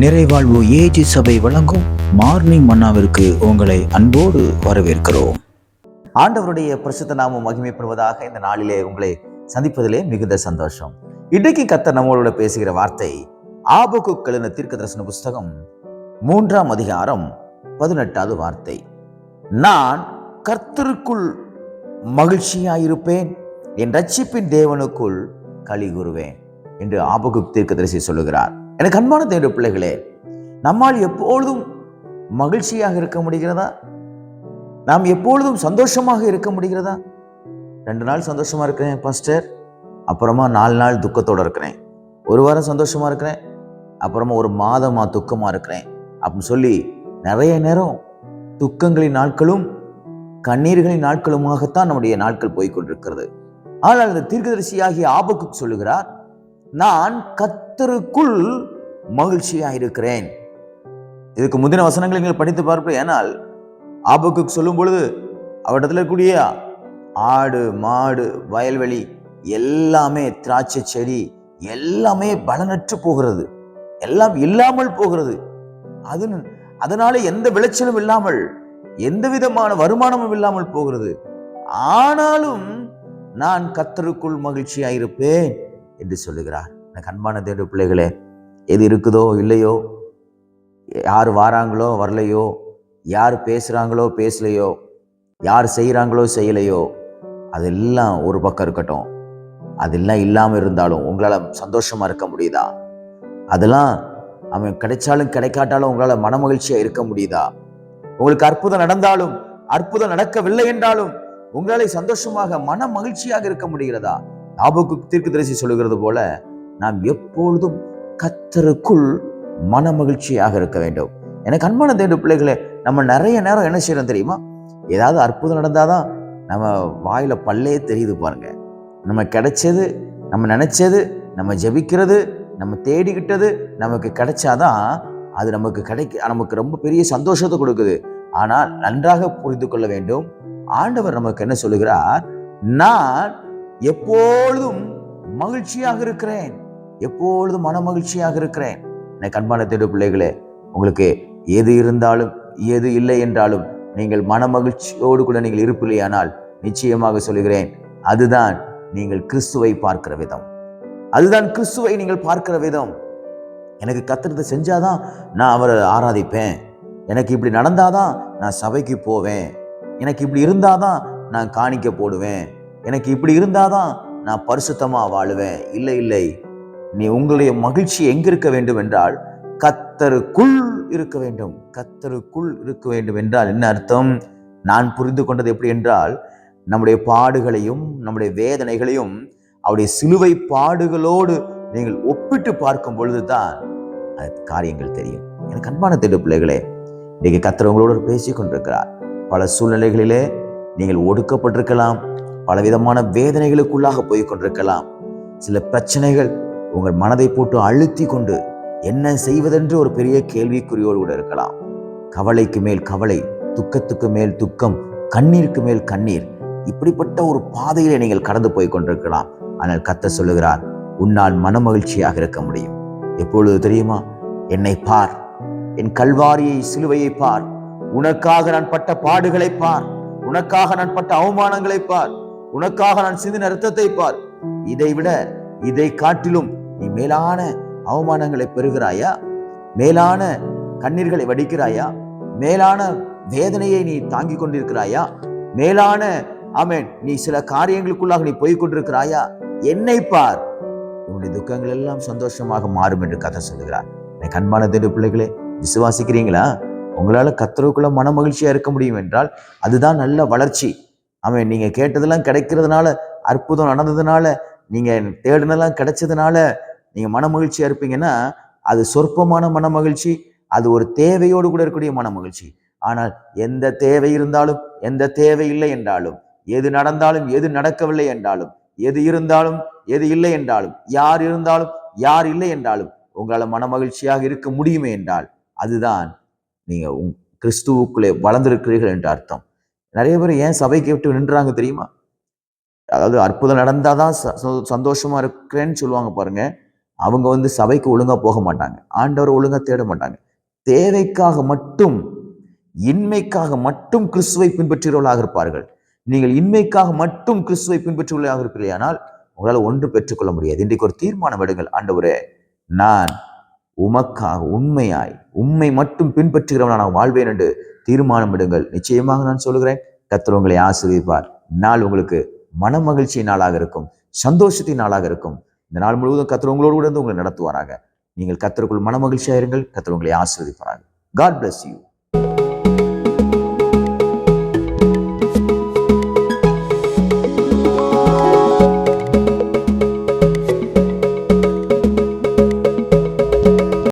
நிறைவாழ்வு AG சபை வழங்கும் morning மன்னாவிற்கு உங்களை அன்போடு வரவேற்கிறோம். ஆண்டவருடைய பிரசித்த நாமம் மகிமைப்படுவதாக இந்த நாளிலே உங்களை சந்திப்பதிலே மிகுந்த சந்தோஷம். இன்றைக்கு கத்தர் நம்மளோட பேசுகிற வார்த்தை ஆபகுக்கள் கழுன தீர்க்க தரிசன புஸ்தகம் மூன்றாம் அதிகாரம் பதினெட்டாவது வார்த்தை. நான் கர்த்தருக்குள் மகிழ்ச்சியாயிருப்பேன் என் ரட்சிப்பின் தேவனுக்குள் களி கூறுவேன் என்று ஆபகு தீர்க்கதரிசி சொல்லுகிறார். எனக்கு அன்பான தேவ பிள்ளைகளே நம்மால் எப்பொழுதும் மகிழ்ச்சியாக இருக்க முடிகிறதா? நாம் எப்பொழுதும் சந்தோஷமாக இருக்க முடிகிறதா? ரெண்டு நாள் சந்தோஷமாக இருக்கிறேன் பாஸ்டர் அப்புறமா நாலு நாள் துக்கத்தோடு இருக்கிறேன். ஒரு வாரம் சந்தோஷமாக இருக்கிறேன் அப்புறமா ஒரு மாதமாக துக்கமாக இருக்கிறேன். அப்படின்னு சொல்லி நிறைய நேரம் துக்கங்களின் நாட்களும் கண்ணீர்களின் நாட்களுமாகத்தான் நம்முடைய நாட்கள் போய்கொண்டிருக்கிறது ஆனால் அந்த தீர்க்கதரிசியாகிய ஆபக்கு சொல்லுகிறார் நான் கத்தருக்குள் மகிழ்ச்சியாக இருக்கிறேன் இதுக்கு முந்தின வசனங்களை நீங்கள் படித்து பார்ப்பேன் ஏனால் ஆபக்கு சொல்லும் பொழுது அவரிடத்துல இருக்கக்கூடிய ஆடு மாடு வயல்வெளி எல்லாமே திராட்சை செடி எல்லாமே பலனற்று போகிறது. எல்லாம் இல்லாமல் போகிறது. அது அதனால எந்த விளைச்சலும் இல்லாமல் எந்த விதமான வருமானமும் இல்லாமல் போகிறது. ஆனாலும் நான் கத்தருக்குள் மகிழ்ச்சியாயிருப்பேன். என்று சொல்லுகிறார். எனக்கு அன்பான தேடு பிள்ளைகளே எது இருக்குதோ இல்லையோ யார் வாராங்களோ வரலையோ யார் பேசுகிறாங்களோ பேசலையோ யார் செய்கிறாங்களோ செய்யலையோ அதெல்லாம் ஒரு பக்கம் இருக்கட்டும். அதெல்லாம் இல்லாமல் இருந்தாலும் உங்களால் சந்தோஷமாக இருக்க முடியுதா? அதெல்லாம் அவன் கிடைச்சாலும் கிடைக்காட்டாலும் உங்களால் மனமகிழ்ச்சியாக இருக்க முடியுதா? உங்களுக்கு அற்புதம் நடந்தாலும் அற்புதம் நடக்கவில்லை என்றாலும் உங்களால் சந்தோஷமாக மன மகிழ்ச்சியாக இருக்க முடிகிறதா? ஆபுக்கு தீர்க்கு தரிசி சொல்லுகிறது போல நாம் எப்பொழுதும் கத்தருக்குள் மன மகிழ்ச்சியாக இருக்க வேண்டும். எனக்கு அன்பான தேடு பிள்ளைகளே நம்ம நிறைய நேரம் என்ன செய்யறோம் தெரியுமா? ஏதாவது அற்புதம் நடந்தாதான் நம்ம வாயில பல்லே தெரியுது பாருங்க. நம்ம கிடைச்சது நம்ம நினைச்சது நம்ம ஜெபிக்கிறது நம்ம தேடிக்கிட்டது நமக்கு கிடைச்சாதான் அது நமக்கு கிடைக்க நமக்கு ரொம்ப பெரிய சந்தோஷத்தை கொடுக்குது. ஆனால் நன்றாக புரிந்து கொள்ள வேண்டும். ஆண்டவர் நமக்கு என்ன சொல்லுகிறார்? நான் எப்பொழுதும் மகிழ்ச்சியாக இருக்கிறேன். எப்பொழுதும் மன மகிழ்ச்சியாக இருக்கிறேன். எனக்கு அன்பான தேடு பிள்ளைகளே உங்களுக்கு எது இருந்தாலும் எது இல்லை என்றாலும் நீங்கள் மன மகிழ்ச்சியோடு கூட நீங்கள் இருப்பில்லையானால் நிச்சயமாக சொல்லுகிறேன் அதுதான் நீங்கள் கிறிஸ்துவை பார்க்கிற விதம். அதுதான் கிறிஸ்துவை நீங்கள் பார்க்கிற விதம். எனக்கு கத்திரத்தை செஞ்சாதான் நான் அவரை ஆராதிப்பேன். எனக்கு இப்படி நடந்தாதான் நான் சபைக்கு போவேன். எனக்கு இப்படி இருந்தாதான் நான் காணிக்க போடுவேன். எனக்கு இப்படி இருந்தாதான் நான் பரிசுத்தமாக வாழுவேன். இல்லை இல்லை. நீ உங்களுடைய மகிழ்ச்சி எங்க இருக்க வேண்டும் என்றால் கத்தருக்குள் இருக்க வேண்டும். கத்தருக்குள் இருக்க வேண்டும் என்றால் என்ன அர்த்தம்? நான் புரிந்து கொண்டது எப்படி என்றால் நம்முடைய பாடுகளையும் நம்முடைய வேதனைகளையும் அவருடைய சிலுவை பாடுகளோடு நீங்கள் ஒப்பிட்டு பார்க்கும் பொழுதுதான் அது காரியங்கள் தெரியும். எனக்கு அன்பான திட்டு பிள்ளைகளே இன்றைக்கு கத்திரவங்களோடு பேசி கொண்டிருக்கிறார் பல சூழ்நிலைகளிலே நீங்கள் ஒடுக்கப்பட்டிருக்கலாம். பலவிதமான வேதனைகளுக்குள்ளாக போய் கொண்டிருக்கலாம் சில பிரச்சனைகள் உங்கள் மனதை போட்டு அழுத்தி கொண்டு என்ன செய்வதென்று ஒரு பெரிய கேள்விக்குறியோடு கூட இருக்கலாம். கவலைக்கு மேல் கவலை துக்கத்துக்கு மேல் துக்கம் கண்ணீருக்கு மேல் கண்ணீர் இப்படிப்பட்ட ஒரு பாதையில நீங்கள் கடந்து போய் கொண்டிருக்கலாம் ஆனால் கத்த சொல்லுகிறார் உன்னால் மனமகிழ்ச்சியாக இருக்க முடியும். எப்பொழுது தெரியுமா? என்னை பார். என் கல்வாரியை சிலுவையை பார். உனக்காக நான் பட்ட பாடுகளை பார். உனக்காக நான் பட்ட அவமானங்களை பார். உனக்காக நான் சிந்தின ரத்தத்தை பார். இதை விட இதை காட்டிலும் நீ மேலான அவமானங்களை பெறுகிறாயா? மேலான கண்ணீர்களை வடிக்கிறாயா? மேலான வேதனையை நீ தாங்கிக் கொண்டிருக்கிறாயா? மேலான ஆமேன் நீ சில காரியங்களுக்குள்ளாக நீ போய் கொண்டிருக்கிறாயா? என்னை பார். உன்னுடைய துக்கங்கள் எல்லாம் சந்தோஷமாக மாறும் என்று கதை சொல்லுகிறார். என் கண்மான தேடு பிள்ளைகளே விசுவாசிக்கிறீங்களா? உங்களால் கத்தருக்குள்ள மன மகிழ்ச்சியாக இருக்க முடியும் என்றால் அதுதான் நல்ல வளர்ச்சி. அவன் நீங்கள் கேட்டதெல்லாம் கிடைக்கிறதுனால அற்புதம் நடந்ததுனால நீங்கள் தேடுனதெல்லாம் கிடைச்சதுனால நீங்கள் மன மகிழ்ச்சியாக இருப்பீங்கன்னா அது சொற்பமான மன மகிழ்ச்சி அது ஒரு தேவையோடு கூட இருக்கக்கூடிய மன மகிழ்ச்சி. ஆனால் எந்த தேவை இருந்தாலும் எந்த தேவை இல்லை என்றாலும் எது நடந்தாலும் எது நடக்கவில்லை என்றாலும் எது இருந்தாலும் எது இல்லை என்றாலும் யார் இருந்தாலும் யார் இல்லை என்றாலும் உங்களால் மன மகிழ்ச்சியாக இருக்க முடியுமே என்றால் அதுதான் நீங்கள் உங் கிறிஸ்துவுக்குள்ளே வளர்ந்திருக்கிறீர்கள் என்று அர்த்தம். நிறைய பேர் ஏன் சபைக்கு விட்டு நின்றாங்க தெரியுமா? அதாவது அற்புதம் நடந்தாதான் ச- சந்தோஷமாக இருக்கிறேன்னு சொல்லுவாங்க பாருங்க. அவங்க வந்து சபைக்கு ஒழுங்காக போக மாட்டாங்க. ஆண்டவரை ஒழுங்காக தேட மாட்டாங்க. தேவைக்காக மட்டும் இன்மைக்காக மட்டும் கிறிஸ்துவை பின்பற்றுகிறவர்களாக இருப்பார்கள். நீங்கள் இன்மைக்காக மட்டும் கிறிஸ்துவை பின்பற்றுவர்களாக இருப்பீர்களானால் உங்களால் ஒன்று பெற்றுக்கொள்ள முடியாது. இன்றைக்கு ஒரு தீர்மானம் எடுங்கள். ஆண்டவரே நான் உமக்காக உண்மையாய் உண்மை மட்டும் பின்பற்றுகிறவன் நான் வாழ்வேன் என்று தீர்மானம் எடுங்கள் நிச்சயமாக நான் சொல்லுகிறேன் கர்த்தர் உங்களை ஆசிரியப்பார் நாள் உங்களுக்கு மன மகிழ்ச்சியின் நாளாக இருக்கும் சந்தோஷத்தின் நாளாக இருக்கும். இந்த நாள் முழுவதும் கர்த்தர் உங்களோடு கூட இருந்து உங்களை நடத்துவாராக. நீங்கள் கர்த்தருக்குள் மன மகிழ்ச்சியாக இருங்கள் கர்த்தர் உங்களை ஆசீர்வதிப்பாராக. God bless you